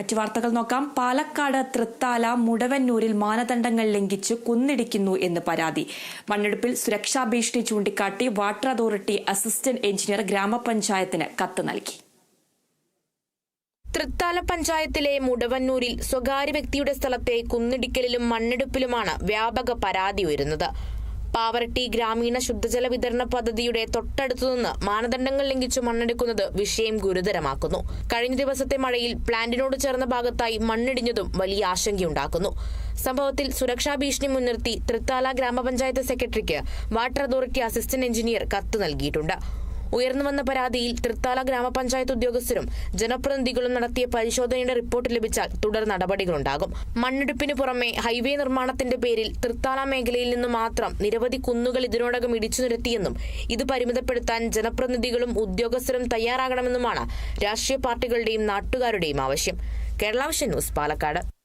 മറ്റു വാർത്തകൾ നോക്കാം. പാലക്കാട് തൃത്താല മുടവന്നൂരിൽ മാനദണ്ഡങ്ങൾ ലംഘിച്ച് കുന്നിടിക്കുന്നു എന്ന് പരാതി. മണ്ണെടുപ്പിൽ സുരക്ഷാ ഭീഷണി ചൂണ്ടിക്കാട്ടി വാട്ടർ അതോറിറ്റി അസിസ്റ്റന്റ് എഞ്ചിനീയർ ഗ്രാമപഞ്ചായത്തിന് കത്ത് നൽകി. തൃത്താല പഞ്ചായത്തിലെ മുടവന്നൂരിൽ സ്വകാര്യ വ്യക്തിയുടെ സ്ഥലത്തെ കുന്നിടിക്കലിലും മണ്ണെടുപ്പിലുമാണ് വ്യാപക പരാതി ഉയരുന്നത്. പാവറട്ടി ഗ്രാമീണ ശുദ്ധജല വിതരണ പദ്ധതിയുടെ തൊട്ടടുത്തുനിന്ന് മാനദണ്ഡങ്ങൾ ലംഘിച്ചു മണ്ണെടുക്കുന്നത് വിഷയം ഗുരുതരമാക്കുന്നു. കഴിഞ്ഞ ദിവസത്തെ മഴയിൽ പ്ലാന്റിനോട് ചേർന്ന ഭാഗത്തായി മണ്ണിടിഞ്ഞതും വലിയ ആശങ്കയുണ്ടാക്കുന്നു. സംഭവത്തിൽ സുരക്ഷാ ഭീഷണി മുൻനിർത്തി തൃത്താല ഗ്രാമപഞ്ചായത്ത് സെക്രട്ടറിക്ക് വാട്ടർ അതോറിറ്റി അസിസ്റ്റന്റ് എഞ്ചിനീയർ കത്ത് നൽകിയിട്ടുണ്ട്. ഉയർന്നു വന്ന പരാതിയിൽ തൃത്താല ഗ്രാമപഞ്ചായത്ത് ഉദ്യോഗസ്ഥരും ജനപ്രതിനിധികളും നടത്തിയ പരിശോധനയുടെ റിപ്പോർട്ട് ലഭിച്ചാൽ തുടർ നടപടികളുണ്ടാകും. മണ്ണെടുപ്പിന് പുറമെ ഹൈവേ നിർമ്മാണത്തിന്റെ പേരിൽ തൃത്താല മേഖലയിൽ നിന്ന് മാത്രം നിരവധി കുന്നുകൾ ഇതിനോടകം ഇടിച്ചു നിരത്തിയെന്നും ഇത് പരിമിതപ്പെടുത്താൻ ജനപ്രതിനിധികളും ഉദ്യോഗസ്ഥരും തയ്യാറാകണമെന്നുമാണ് രാഷ്ട്രീയ പാർട്ടികളുടെയും നാട്ടുകാരുടെയും ആവശ്യം. കേരളാവശ്യ ന്യൂസ് പാലക്കാട്.